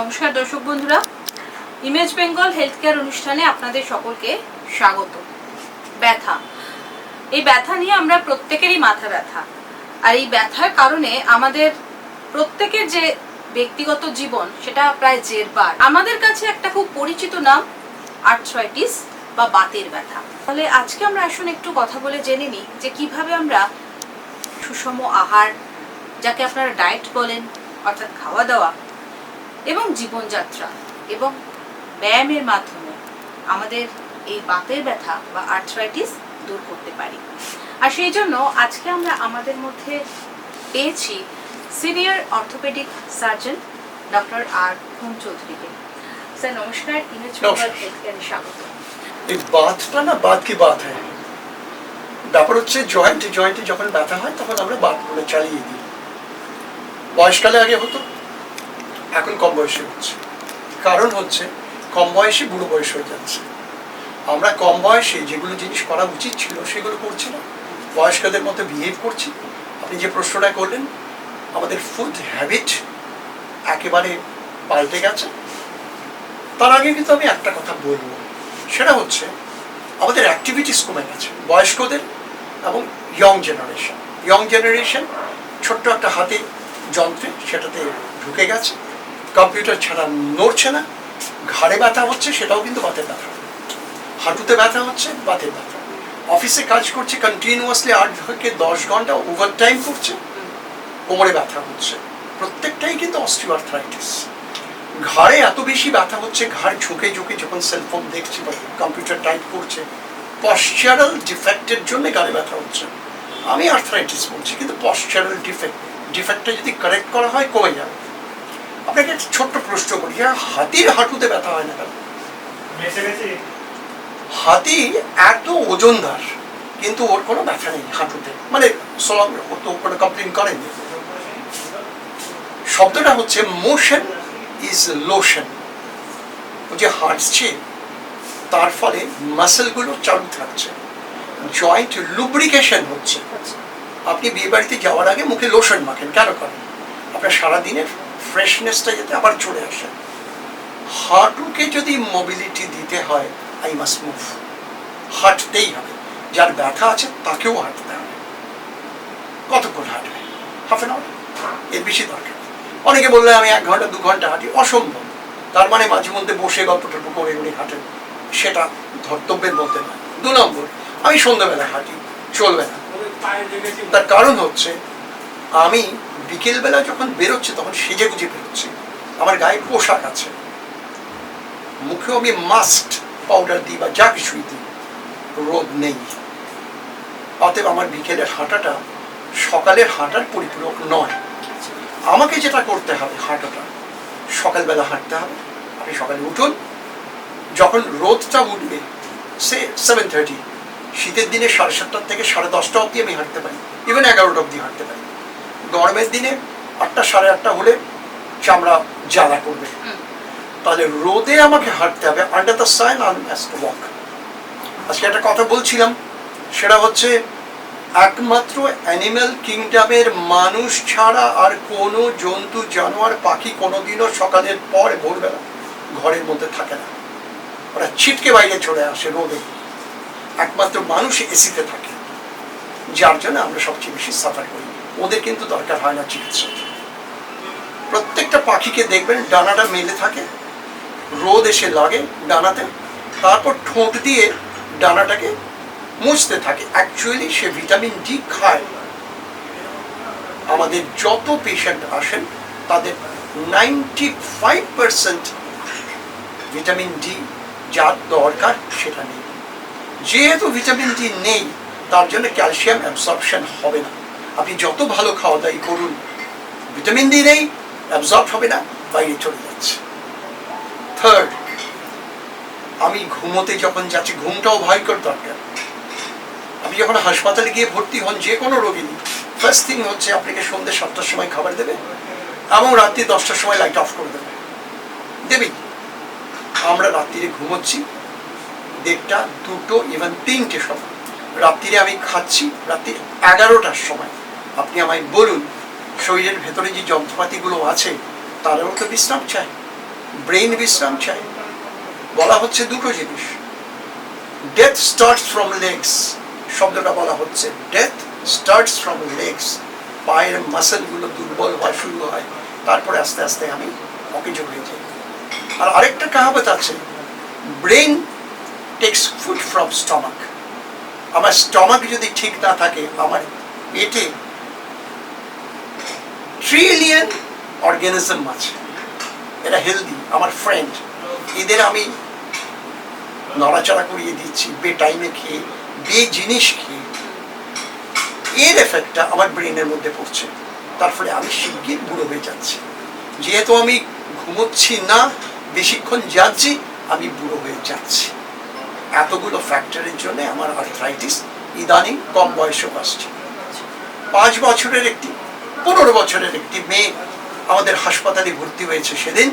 নমস্কার দর্শক বন্ধুরা, ইমেজ বেঙ্গল হেলথ কেয়ার অনুষ্ঠানে আপনাদের সকলকে স্বাগত। ব্যথা। এই ব্যথা নিয়ে আমরা প্রত্যেকেরই মাথা ব্যথা। আর এই ব্যথার কারণে আমাদের প্রত্যেকের যে ব্যক্তিগত জীবন, সেটা প্রায় জেরবার আমাদের কাছে একটা খুব পরিচিত নাম আর্থ্রাইটিস বা বাতের ব্যথা। তাহলে আজকে আমরা আসুন একটু কথা বলে জেনে নিই যে কীভাবে আমরা সুষম আহার, যাকে আপনারা ডায়েট বলেন, অর্থাৎ খাওয়া দাওয়া এবং জীবনযাত্রা এবং ব্যায়ামের মাধ্যমে আমাদের এই বাতের ব্যথা বা আর্থ্রাইটিস দূর করতে পারি। আর সেই জন্য আজকে আমরা আমাদের মধ্যে পেয়েছি senior orthopaedic surgeon doctor R Khan চৌধুরীকে স্যার নমস্কার ইমেজ। স্বাগত। এই বাতটা না বাত কি বাত হয়? ব্যাপার হচ্ছে জয়েন্টে জয়েন্টে যখন ব্যথা হয় তখন আমরা বাত বলে চালিয়ে দিই। বয়সকালে আগে হতো। এখন কম বয়সে হচ্ছে। কারণ হচ্ছে, কম বয়সে বুড়ো বয়স হয়ে যাচ্ছে। আমরা কম বয়সে যেগুলো জিনিস করা উচিত ছিল সেগুলো করছি না। বয়স্কদের মতো বিহেভ করছি। আপনি যে প্রশ্নটা করলেন, আমাদের ফুড হ্যাবিট একেবারে পাল্টে গেছে। তার আগে কিন্তু আমি একটা কথা বলব। সেটা হচ্ছে, আমাদের অ্যাক্টিভিটিস কমে গেছে, বয়স্কদের এবং ইয়ং জেনারেশন ইয়ং জেনারেশন ছোট্ট একটা হাতে যন্ত্রে সেটাতে ঢুকে গেছে। কম্পিউটার ছাড়া নড়ছে না, ঘাড়ে ব্যথা হচ্ছে, সেটাও কিন্তু বাতের ব্যথা। হাঁটুতে ব্যথা হচ্ছে, বাতের ব্যথা। অফিসে কাজ করছে কন্টিনিউয়াসলি আট থেকে দশ ঘণ্টা ওভার টাইম করছে, কোমরে ব্যথা হচ্ছে। প্রত্যেকটাই কিন্তু অস্টিওআর্থ্রাইটিস ঘাড়ে এত বেশি ব্যথা হচ্ছে, ঘাড় ঝুঁকে ঝুঁকে যখন সেলফোন দেখছে বা কম্পিউটার টাইপ করছে পশ্চারাল ডিফেক্টের জন্য গাড়ে ব্যথা হচ্ছে। আমি আর্থ্রাইটিস বলছি, কিন্তু পশ্চারাল ডিফেক্ট ডিফেক্টটা যদি কারেক্ট করা হয়, কমে যাবে। আপনাকে ছোট্ট প্রশ্ন করি হ্যাঁ? হাতির হাঁটুতে ব্যথা হয় না কেন? হাতি এত ওজনদার কিন্তু ওর কোনো ব্যথা নেই হাঁটুতে। মানে সোলং ও তো কোনো কমপ্লেন করেনি। শব্দটা হচ্ছে মোশন ইজ লোশন ও যে হাঁটছে তার ফলে মাসেলগুলো চালু থাকছে। জয়েন্ট লুব্রিকেশন হচ্ছে। আপনি বিয়ে বাড়িতে যাওয়ার আগে মুখে লোশন মাখেন কেন করেন? আপনার সারাদিনের ফ্রেশনেসটা যাতে আবার চলে আসে। হাঁটুকে যদি মোবিলিটি দিতে হয় আই মাস মুভ হাঁটতেই হবে। যার ব্যথা আছে, তাকেও হাঁটতে হবে। কতক্ষণ হাঁটবে? হাফ এন আওয়ার এর বেশি দরকার। অনেকে বললে, আমি এক ঘণ্টা, দু ঘণ্টা হাঁটি। অসম্ভব। তার মানে মাঝে মধ্যে বসে গল্প টল্প করে উনি হাঁটেন। সেটা ধর্তব্যের মধ্যে না দু নম্বর, আমি সন্ধ্যাবেলা হাঁটি চলবে না তার কারণ হচ্ছে আমি বিকেলবেলা যখন বেরোচ্ছি, তখন সেজে গুজে বেরোচ্ছি। আমার গায়ে পোশাক আছে। মুখেও আমি মাস্ট পাউডার দিই বা যা কিছুই দিই। রোদ নেই। অতএব আমার বিকেলের হাঁটাটা সকালের হাঁটার পরিপূরক নয়। আমাকে যেটা করতে হবে হাঁটাটা, সকালবেলা হাঁটতে হবে। আপনি সকালে উঠুন। যখন রোদটা উঠবে, সে সেভেন থার্টি শীতের দিনে সাড়ে সাতটার থেকে সাড়ে দশটা অবধি আমি হাঁটতে পারি। ইভেন এগারোটা অবধি হাঁটতে পারি। গরমের দিনে আটটা সাড়ে আটটা হলে চামড়া জ্বালা করবে। তাহলে রোদে আমাকে হাঁটতে হবে under the sun and walk আজকে একটা কথা বলছিলাম সেটা হচ্ছে একমাত্র অ্যানিম্যাল কিংডমের মানুষ ছাড়া আর কোনো জন্তু জানোয়ার পাখি কোনোদিনও সকালের পর ভোরবেলা ঘরের মধ্যে থাকে না। ওরা ছিটকে বাইরে চলে আসে রোদে। একমাত্র মানুষ এসিতে থাকে। যার জন্য আমরা সবচেয়ে বেশি সাফার করি। ওদের কিন্তু দরকার হয় না চিকিৎসা প্রত্যেকটা পাখিকে দেখবেন ডানাটা মেলে থাকে, রোদ এসে লাগে ডানাতে, তারপর ঠোঁট দিয়ে ডানাটাকে মুছতে থাকে। অ্যাকচুয়ালি সে ভিটামিন ডি খায় আমাদের যত পেশেন্ট আসেন, তাদের ninety five percent vitamin D যার দরকার সেটা নেই। যেহেতু ভিটামিন ডি নেই তার জন্য ক্যালসিয়াম অ্যাবসর্পশন হবে না। আপনি যত ভালো খাওয়া দাওয়াই করুন, ভিটামিন ডি নেই অ্যাবজর্ব হবে না, বাইরে চলে যাচ্ছে। থার্ড আমি ঘুমোতে যখন যাচ্ছি, ঘুমটাও ভয়ঙ্কর দরকার। আপনি যখন হাসপাতালে গিয়ে ভর্তি হন, যে কোনো রোগী ফার্স্ট থিং হচ্ছে, আপনাকে সন্ধ্যে সাতটার সময় খাবার দেবে এবং রাত্রি দশটার সময় লাইট অফ করে দেবে। দেবেই। আমরা রাত্রিরে ঘুমোচ্ছি, দেড়টা, দুটো ইভেন তিনটে সময় রাত্রিরে আমি খাচ্ছি, রাত্রি এগারোটার সময়। আপনি আমায় বলুন, শরীরের ভেতরে যে যন্ত্রপাতিগুলো আছে, তারাও তো বিশ্রাম চাই, ব্রেইন বিশ্রাম চাই। বলা হচ্ছে দুটো জিনিস। ডেথ স্টার্টস ফ্রম লেগস শব্দটা বলা হচ্ছে। ডেথ স্টার্টস ফ্রম লেগস পায়ের মাসেলগুলো দুর্বল হওয়া শুরু হয়, তারপরে আস্তে আস্তে আমি অকেজ হয়ে যাই। আর আরেকটা কাহাবত আছে brain takes food from stomach আমার স্টমাক যদি ঠিক না থাকে, আমার পেটে ট্রিলিয়ন অর্গানিজম আছে। এরা হেলদি আমার ফ্রেন্ড এদের আমি নড়াচড়া করিয়ে দিচ্ছি বে টাইমে খেয়ে বে জিনিস খেয়ে। এর এফেক্টটা আমার ব্রেনের মধ্যে পড়ছে। তার ফলে আমি শিগগির বুড়ো হয়ে যাচ্ছি। যেহেতু আমি ঘুমোচ্ছি না, বেশিক্ষণ যাচ্ছি, আমি বুড়ো হয়ে যাচ্ছি। এতগুলো ফ্যাক্টরের জন্য আমার আর্থ্রাইটিস ইদানিং কম বয়সেও আসছে। পাঁচ বছরের একটি, পনেরো বছরের একটি মেয়ে আমাদের হাসপাতালে ভর্তি হয়েছে সেদিন।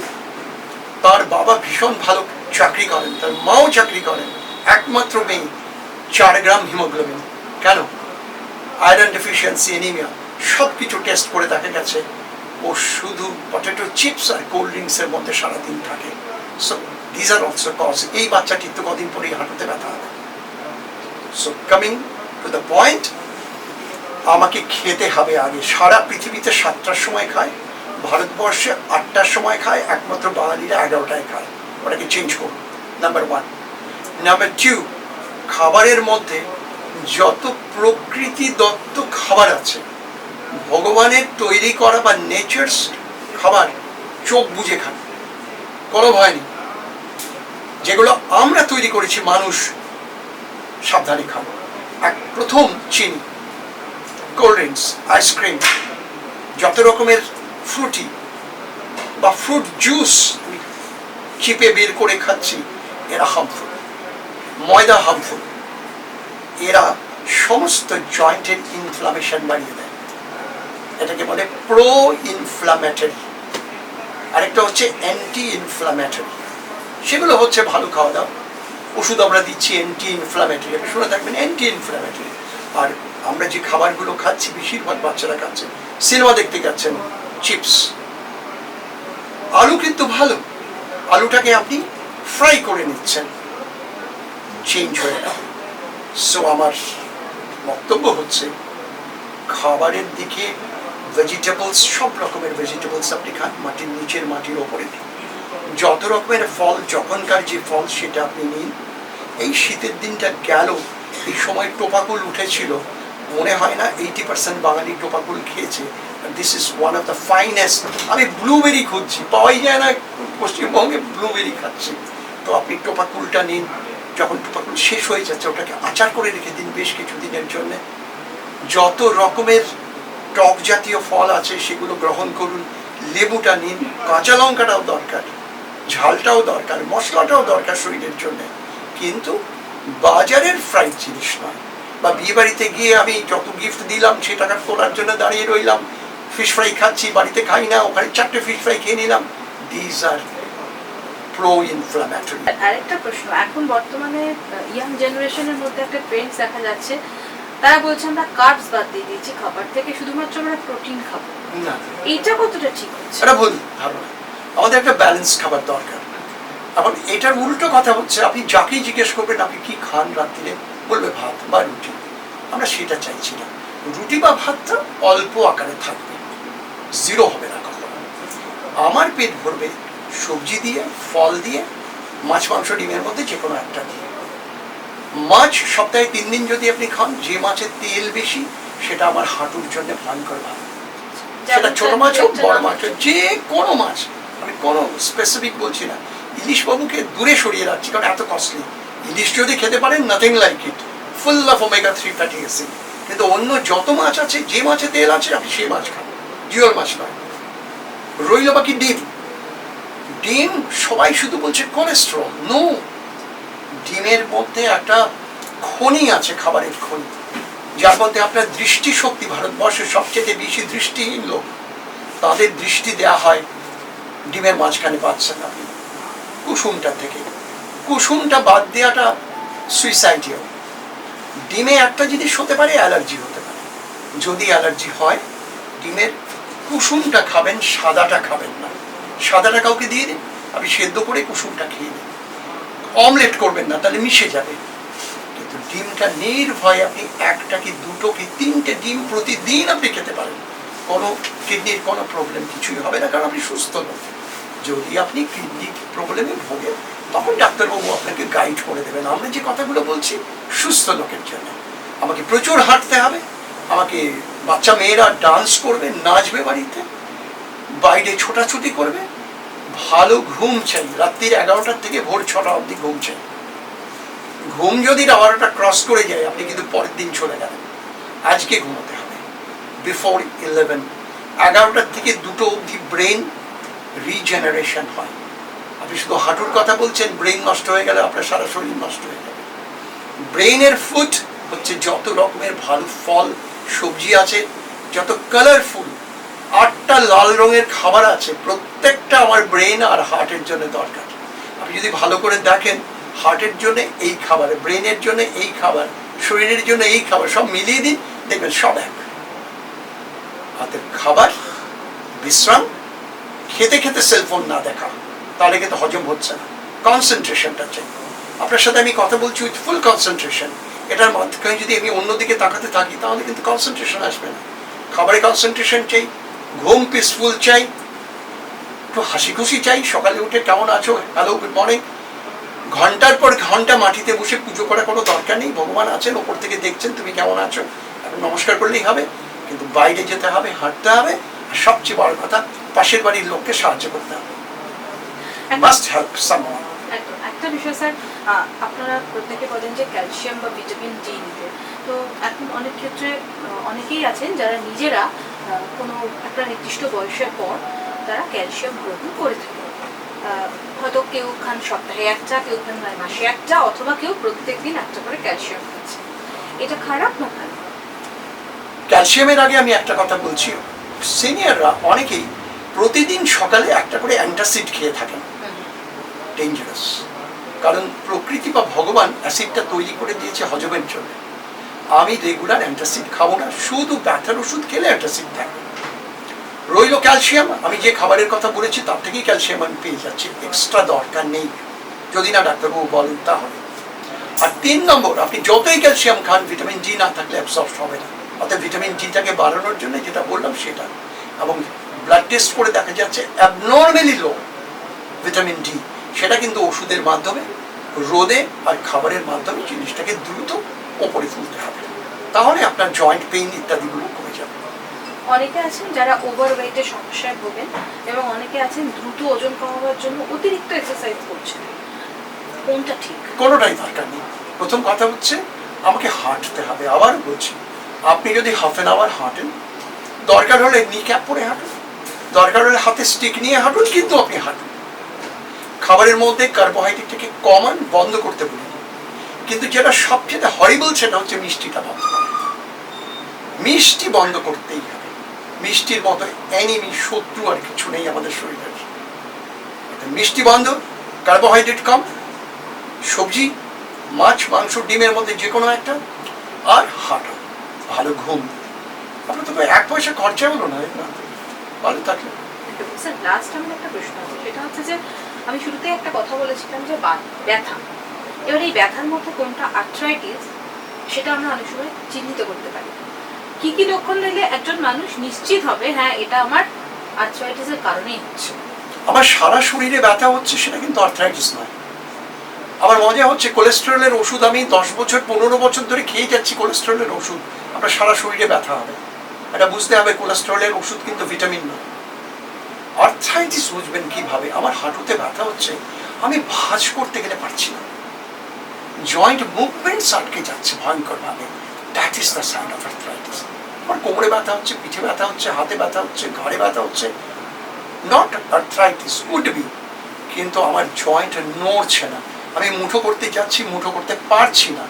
তার বাবা ভীষণ ভালো চাকরি করেন, তার মাও চাকরি করেন। একমাত্র মেয়ে, চার গ্রাম হিমোগ্লোবিন। কেন? আয়রন ডেফিসিয়েন্সি এনিমিয়া সব কিছু টেস্ট করে দেখা গেছে। ও শুধু পটেটো চিপস আর কোল্ড ড্রিঙ্কসের মধ্যে সারাদিন থাকে। So these are also cause এই বাচ্চাটির তো কদিন পরেই হাঁটুতে ব্যথা হবে। So coming to the point আমাকে খেতে হবে আগে। সারা পৃথিবীতে সাতটার সময় খায়, ভারতবর্ষে আটটার সময় খায়, একমাত্র বাঙালিরা এগারোটায় খায়। ওটাকে চেঞ্জ করুন। নাম্বার ওয়ান নাম্বার টু খাবারের মধ্যে যত প্রকৃতি দত্ত খাবার আছে, ভগবানের তৈরি করা বা নেচার্স খাবার, চোখ বুঝে খান। কোনো ভয় নেই। যেগুলো আমরা তৈরি করেছি, মানুষ সাবধানে খাব। এক প্রথম চিনি, কোল্ড ড্রিঙ্কস আইসক্রিম যত রকমের ফ্রুটি বা ফ্রুট জুস চিপে বের করে খাচ্ছি, এরা হার্মফুল ময়দা হার্মফুল এরা সমস্ত জয়েন্টের ইনফ্লামেশন বাড়িয়ে দেয়। এটাকে বলে প্রো ইনফ্লামেটরি আরেকটা হচ্ছে অ্যান্টি ইনফ্লামেটরি সেগুলো হচ্ছে ভালো খাওয়া দাওয়া। ওষুধ আমরা দিচ্ছি অ্যান্টি ইনফ্লামেটরি আপনি শুনে থাকবেন অ্যান্টি ইনফ্লামেটরি আর আমরা যে খাবারগুলো খাচ্ছি, বেশিরভাগ বাচ্চারা খাচ্ছে। সিনেমা দেখতে যাচ্ছেন, চিপস। আলু কিন্তু ভালো। আলুটাকে আপনি ফ্রাই করে নিচ্ছেন। চেঞ্জ হয়ে গেল। সো আমার বক্তব্য হচ্ছে, খাবারের দিকে ভেজিটেবলস সব রকমের ভেজিটেবলস আপনি খান, মাটির নিচের মাটির ওপরে। যত রকমের ফল, যখনকার যে ফল সেটা আপনি নিন, এই শীতের দিনটা গেল, এই সময় টোপাকুল উঠেছিল, মনে হয় না এইটি পার্সেন্ট বাঙালি টোপাকুল খেয়েছে this is one of the finest আমি ব্লুবেরি খুঁজছি, পাওয়াই যায় না, পশ্চিমবঙ্গে ব্লুবেরি খাচ্ছি। তো আপনি টোপাকুলটা নিন, যখন টোপাকুল শেষ হয়ে যাচ্ছে, ওটাকে আচার করে রেখে দিন বেশ কিছু দিনের জন্য। যত রকমের টক জাতীয় ফল আছে, সেগুলো গ্রহণ করুন, লেবুটা নিন, কাঁচা লঙ্কাটাও দরকার। ঝালটাও দরকার মশলাটাও দরকার শরীরের জন্য। কিন্তু বাজারের ফ্রাইড জিনিস নয়। বা বিয়ে বাড়িতে গিয়ে আমি যত গিফট দিলাম সে টাকা তোলার জন্য দাঁড়িয়ে রইলাম। ফিশ ফ্রাই খাচ্ছি বাড়িতে খাই না ওখানে চারটে ফিশ ফ্রাই খেয়ে নিলাম। দিজ আর প্রো ইনফ্লামেটরি আরেকটা প্রশ্ন এখন বর্তমানে ইয়াং জেনারেশনের মধ্যে একটা ট্রেন্ড দেখা যাচ্ছে। তারা বলছে আমরা কার্বস বাদ দিয়ে দিয়েছি খাবার থেকে শুধুমাত্র আমরা প্রোটিন খাব। এইটা কতটা ঠিক হচ্ছে? এটা ভুল ধারণা। আমাদের একটা ব্যালেন্স খাবার দরকার। এখন এটার উল্টো কথা হচ্ছে আপনি যাকেই জিজ্ঞেস করবেন আপনি কি খান রাত্রিরে? বলবে ভাত বা রুটি। আমরা সেটা চাইছি না। রুটি বা ভাতটা অল্প আকারে থাকবে। জিরো হবে না কখনো। আমার পেট ভরবে সবজি দিয়ে ফল দিয়ে মাছ মাংস ডিমের মধ্যে যে কোনো একটা দিয়ে। মাছ সপ্তাহে তিন দিন যদি আপনি খান যে মাছের তেল বেশি সেটা আমার হাঁটুর জন্য ভয়ঙ্কর ভালো। সেটা ছোট মাছ হোক বড় মাছ হোক যে কোনো মাছ। আমি কোনো স্পেসিফিক বলছি না। ইলিশ বাবুকে দূরে সরিয়ে রাখছি, কারণ এত কস্টলি ইলিশ যদি খেতে পারেন nothing like it full of omega three fatty acid কিন্তু অন্য যত মাছ আছে, যে মাছে তেল আছে, আপনি সেই মাছ খান। জিওল মাছ নয়। রইল বাকি ডিম। ডিম সবাই শুধু বলছে কোলেস্ট্রল নো ডিমের মধ্যে একটা খনি আছে, খাবারের খনি। যার মধ্যে আপনার দৃষ্টিশক্তি, ভারতবর্ষের সবচেয়ে বেশি দৃষ্টিহীন লোক। তাদের দৃষ্টি দেয়া হয় ডিমের মাঝখানে পাচ্ছেন আপনি। কুসুমটা থেকে। কুসুমটা বাদ দেওয়াটা সুইসাইডিও ডিমে একটা জিনিস হতে পারে, অ্যালার্জি হতে পারে। যদি অ্যালার্জি হয়, ডিমের কুসুমটা খাবেন, সাদাটা খাবেন না। সাদাটা কাউকে দিয়ে দিন, আপনি সেদ্ধ করে কুসুমটা খেয়ে নিন। অমলেট করবেন না, তাহলে মিশে যাবে। কিন্তু ডিমটা নির্ভয়ে আপনি একটা কি দুটো কি তিনটে ডিম প্রতিদিন আপনি খেতে পারেন। কোনো কিডনির কোনো প্রবলেম কিছুই হবে না, কারণ আপনি সুস্থ লোক। যদি আপনি কিডনি প্রবলেমে ভোগেন, তখন ডাক্তারবাবু আপনাকে গাইড করে দেবেন। আমরা যে কথাগুলো বলছি, সুস্থ লোকের জন্য। আমাকে প্রচুর হাঁটতে হবে, আমাকে বাচ্চা মেয়েরা ডান্স করবে, নাচবে বাড়িতে, বাইরে ছোটাছুটি করবে, ভালো ঘুম চাই। রাত্রির এগারোটার থেকে ভোর ছটা অবধি ঘুম চাই। ঘুম যদি বারোটা ক্রস করে যায়, আপনি কিন্তু পরের দিন চলে গেলেন। আজকে ঘুমোতে হবে। বিফোর ইলেভেন এগারোটার থেকে দুটো অবধি ব্রেন রিজেনারেশন হয়। আপনি শুধু হাঁটুর কথা বলছেন ব্রেন নষ্ট হয়ে গেলে আপনার সারা শরীর নষ্ট হয়ে যাবে। ব্রেনের ফুড হচ্ছে যত রকমের ভালো ফল, সবজি আছে, যত কালারফুল আটটা লাল রঙের খাবার আছে, প্রত্যেকটা আমার ব্রেন আর হার্টের জন্য দরকার। আপনি যদি ভালো করে দেখেন হার্টের জন্য এই খাবার ব্রেনের জন্য এই খাবার, শরীরের জন্য এই খাবার, সব মিলিয়ে দিন, দেখবেন সব এক। হাতের খাবার, বিশ্রাম, খেতে খেতে সেলফোন না দেখা। তাহলে কিন্তু হজম হচ্ছে না। কনসেন্ট্রেশনটা চাই আপনার সাথে আমি কথা বলছি উইথ ফুল কনসেন্ট্রেশন এটার মাধ্যমে যদি আমি অন্যদিকে তাকাতে থাকি, তাহলে কিন্তু কনসেন্ট্রেশন আসবে না। খাবারে কনসেন্ট্রেশন চাই, ঘুম পিসফুল চাই, একটু হাসি খুশি চাই। সকালে উঠে কেমন আছো? হ্যালো গুড মর্নিং ঘণ্টার পর ঘণ্টা মাটিতে বসে পুজো করার কোনো দরকার নেই। ভগবান আছেন, ওপর থেকে দেখছেন, তুমি কেমন আছো? এখন নমস্কার করলেই হবে। কিন্তু বাইরে যেতে হবে হাঁটতে হবে আর সবচেয়ে বড় কথা পাশের বাড়ির লোককে সাহায্য করতে হবে। মাস্ট হেল্প সামওয়ান একটা বিষয় স্যার আপনারা প্রত্যেকে বলেন যে ক্যালসিয়াম বা ভিটামিন ডি নিতে। তো এখন অনেক ক্ষেত্রে অনেকেই আছেন যারা নিজেরা কোনো একটা নির্দিষ্ট বয়সের পর তারা ক্যালসিয়াম গ্রহণ করে থাকে। হয়তো কেউ খান সপ্তাহে একটা কেউ খান মাসে একটা অথবা কেউ প্রত্যেক দিন একটা করে ক্যালসিয়াম খাচ্ছে। এটা খারাপ না ক্যালসিয়ামের আগে আমি একটা কথা বলছি। সিনিয়ররা অনেকেই প্রতিদিন সকালে একটা করে অ্যান্টাসিড খেয়ে থাকেন। ডেঞ্জারাস কারণ প্রকৃতি বা ভগবান অ্যাসিডটা তৈরি করে দিয়েছে হজমের জন্য। আমি রেগুলার অ্যান্টাসিড খাব না, শুধু ব্যথার ওষুধ খেলে অ্যান্টাসিড থাকবে রইল ক্যালসিয়াম, আমি যে খাবারের কথা বলেছি তার থেকেই ক্যালসিয়াম আমি পেয়ে যাচ্ছি এক্সট্রা দরকার নেই। যদি না ডাক্তারবাবু বলেন তাহলে। আর তিন নম্বর, আপনি যতই ক্যালসিয়াম খান, ভিটামিন ডি না থাকলে অ্যাবসর্ব হবে না। অর্থাৎ ভিটামিন ডিটাকে বাড়ানোর জন্য যেটা বললাম সেটা। এবং ব্লাড টেস্ট করে দেখা যাচ্ছে অ্যাবনর্মালি লো ভিটামিন ডি সেটা কিন্তু ওষুধের মাধ্যমে রোদে আর খাবারের মাধ্যমে জিনিসটাকে দ্রুত ওপরে তুলতে হবে। তাহলে আপনার জয়েন্ট পেইন ইত্যাদিগুলো কমে যাবে। অনেকে আছেন যারা ওভার ওয়েটের সমস্যায় ভোগেন এবং অনেকে আছেন দ্রুত ওজন কমাবার জন্য অতিরিক্ত এক্সারসাইজ করছেন। কোনটা ঠিক? কোনোটাই দরকার নেই। প্রথম কথা হচ্ছে আমাকে হাঁটতে হবে আবার বলছি আপনি যদি হাফ অ্যান আওয়ার হাঁটেন, দরকার হলে নি ক্যাপ পরে হাঁটুন, দরকার হলে হাতে স্টিক নিয়ে হাঁটুন, কিন্তু আপনি হাঁটুন। খাবারের মধ্যে কার্বোহাইড্রেটটাকে কমান বন্ধ করতে বলুন। কিন্তু যেটা সবচেয়ে হরিবল সেটা হচ্ছে মিষ্টিটা বন্ধ মিষ্টি বন্ধ করতেই হবে। মিষ্টির মতো অ্যানিমি শত্রু আর কিছু নেই আমাদের শরীরের। মিষ্টি বন্ধ কার্বোহাইড্রেট কম, সবজি, মাছ, মাংস, ডিমের মধ্যে যে কোনো একটা, আর হাঁটা। ভালো ঘুম। আপনার তো এক পয়সা খরচা হলো না। ভালো থাকলে। স্যার লাস্ট আমার একটা প্রশ্ন আছে। সেটা হচ্ছে যে আমি শুরুতেই একটা কথা বলেছিলাম যে ব্যথা। এবার এই ব্যথার মধ্যে কোনটা আর্থ্রাইটিস সেটা আমরা অনেক সময় চিহ্নিত করতে পারি। কি কি লক্ষণ দেখলে একজন মানুষ নিশ্চিত হবে হ্যাঁ এটা আমার আর্থ্রাইটিসের কারণেই হচ্ছে। আমার সারা শরীরে ব্যথা হচ্ছে সেটা কিন্তু আর্থ্রাইটিস নয়। আমার মজা হচ্ছে কোলেস্টেরলের ওষুধ আমি দশ বছর পনেরো বছর ধরে খেয়ে যাচ্ছি কোলেস্টেরলের ওষুধ। আপনার সারা শরীরে ব্যথা হবে। এটা বুঝতে হবে কোলেস্টেরলের ওষুধ কিন্তু ভিটামিন নয়। আর্থ্রাইটিস বুঝবেন কীভাবে? আমার হাঁটুতে ব্যথা হচ্ছে, আমি ভাঁজ করতে গেলে পারছি না। জয়েন্ট মুভমেন্টস আটকে যাচ্ছে ভয়ঙ্করভাবে। That is the sign of arthritis আমার কোমরে ব্যথা হচ্ছে, পিঠে ব্যথা হচ্ছে, হাতে ব্যথা হচ্ছে, ঘাড়ে ব্যথা হচ্ছে। নট আর্থ্রাইটিস উড বি কিন্তু আমার জয়েন্ট নড়ছে না। আমি মুঠো করতে যাচ্ছি, মুঠো করতে পারছি না।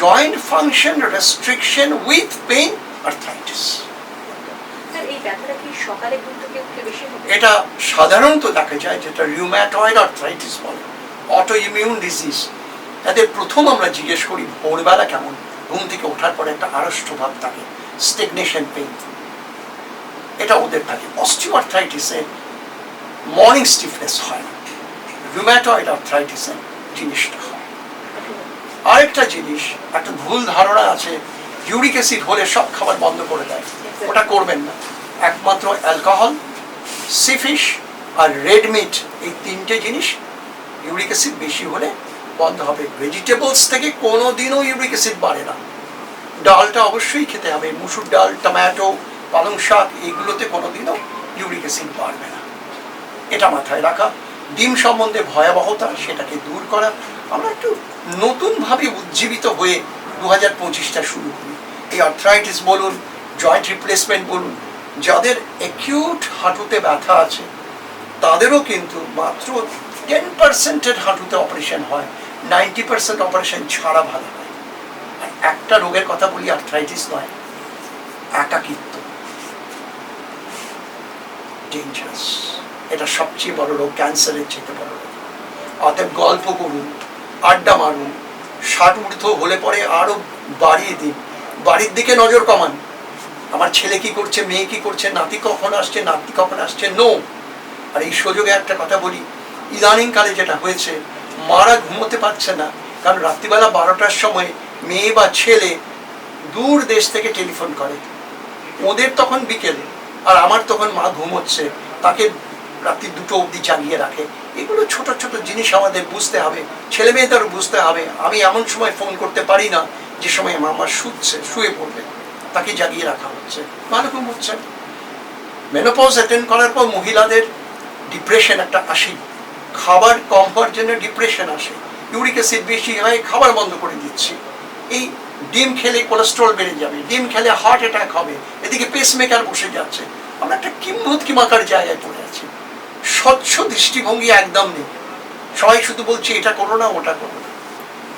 Joint function restriction with pain arthritis হবে? এটা সাধারণত দেখা যায় যেটা রিউম্যাটয়েড আর্থ্রাইটিস বলে অটো ইমিউন ডিজিজ তাদের প্রথম আমরা জিজ্ঞেস করি ভোরবেলা কেমন? ঘুম থেকে ওঠার পরে একটা আড়ষ্ট ভাব থাকে স্টেগনেশন পেইন এটা ওদের থাকে। অস্টিও আর্থ্রাইটিসে মর্নিং স্টিফনেস হয় না। রুম্যাটয়েড আর্থ্রাইটিসের জিনিসটা হয়। আরেকটা জিনিস একটা ভুল ধারণা আছে ইউরিক অ্যাসিড হলে সব খাবার বন্ধ করে দেয়। ওটা করবেন না। একমাত্র অ্যালকোহল সিফিশ আর রেড মিট এই তিনটে জিনিস ইউরিক অ্যাসিড বেশি হলে বন্ধ হবে। ভেজিটেবলস থেকে কোনো দিনও ইউরিক অ্যাসিড বাড়ে না। ডালটা অবশ্যই খেতে হবে। মুসুর ডাল টমেটো পালং শাক এগুলোতে কোনো দিনও ইউরিক অ্যাসিড বাড়বে না। এটা মাথায় রাখা। ডিম সম্বন্ধে ভয়াবহতা সেটাকে দূর করা। আমরা একটু নতুনভাবে উজ্জীবিত হয়ে দু হাজার পঁচিশটা শুরু করি। এই আর্থ্রাইটিস বলুন জয়েন্ট রিপ্লেসমেন্ট বলুন, যাদের অ্যাকিউট হাঁটুতে ব্যথা আছে, তাদেরও কিন্তু মাত্র টেন পার্সেন্টের হাঁটুতে অপারেশন হয় নাইনটি পার্সেন্ট অপারেশন ছাড়া ভালো হয়। আর একটা রোগের কথা বলি আর্থ্রাইটিস নয়, একাকিত্ব। ডেঞ্জারাস এটা সবচেয়ে বড় রোগ ক্যান্সারের চেয়ে বড় রোগ। অতএব গল্প করুন আড্ডা মারুন। ষাট ঊর্ধ্ব হলে পরে আরও বাড়িয়ে দিন। বাড়ির দিকে নজর কমান। আমার ছেলে কি করছে, মেয়ে কি করছে, নাতি কখন আসছে নাতি কখন আসছে? নো আর এই সুযোগে একটা কথা বলি। ইদানিং কালে যেটা হয়েছে, মারা ঘুমোতে পারছে না। কারণ রাত্রিবেলা বারোটার সময় মেয়ে বা ছেলে দূর দেশ থেকে টেলিফোন করে। ওদের তখন বিকেল, আর আমার তখন মা ঘুমোচ্ছে। তাকে রাত্রি দুটো অবধি জাগিয়ে রাখে। এগুলো ছোট ছোট জিনিস আমাদের বুঝতে হবে। ছেলে মেয়েদেরও বুঝতে হবে। আমি এমন সময় ফোন করতে পারি না, যে সময় আমার মা শুচ্ছে, শুয়ে পড়বে। তাকে জাগিয়ে রাখা হচ্ছে। ভালো ঘুমোচ্ছে মেনোপজ অ্যাটেন্ড করার পর মহিলাদের ডিপ্রেশন একটা আসে। খাবার কম হওয়ার জন্য ডিপ্রেশন আসে। ইউরিক অ্যাসিড বেশি হয়, খাবার বন্ধ করে দিচ্ছি। এই ডিম খেলে কোলেস্ট্রল বেড়ে যাবে। ডিম খেলে হার্ট অ্যাটাক হবে। এদিকে পেসমেকার বসে যাচ্ছে। আমরা একটা কিম্ভূত কিমাকার জায়গায় পড়ে আছি। স্বচ্ছ দৃষ্টিভঙ্গি একদম নেই। সবাই শুধু বলছে, এটা করো না, ওটা করো না।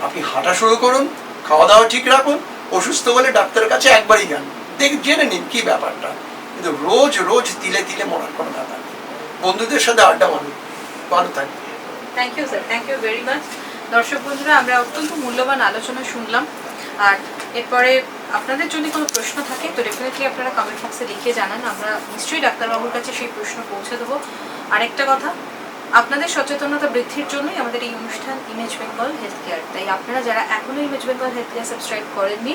আপনি হাঁটা শুরু করুন খাওয়া দাওয়া ঠিক রাখুন, অসুস্থ হলে ডাক্তারের কাছে একবারই যান। দেখ, জেনে নিন কি ব্যাপারটা। কিন্তু রোজ রোজ তিলে তিলে মরার কোনো ব্যাপার বন্ধুদের সাথে আড্ডা মারুন। ভালো থাকবে thank you sir thank you very much দর্শক বন্ধুরা, আমরা অত্যন্ত মূল্যবান আলোচনা শুনলাম। আর এরপরে আপনাদের যদি কোনো প্রশ্ন থাকে, তো ডেফিনেটলি আপনারা কমেন্ট বক্সে লিখে জানান। আমরা নিশ্চয়ই ডাক্তারবাবুর কাছে সেই প্রশ্ন পৌঁছে দেবো। আরেকটা কথা, আপনাদের সচেতনতা বৃদ্ধির জন্যই আমাদের এই অনুষ্ঠান ইমেজ বেঙ্গল হেলথ কেয়ার তাই আপনারা যারা এখনও Image Bengal Health Care subscribe করেননি,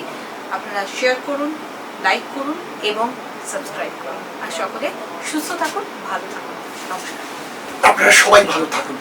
আপনারা শেয়ার করুন লাইক করুন এবং সাবস্ক্রাইব করুন। আর সকলে সুস্থ থাকুন, ভালো থাকুন। নমস্কার। আপনারা সবাই ভালো থাকুন।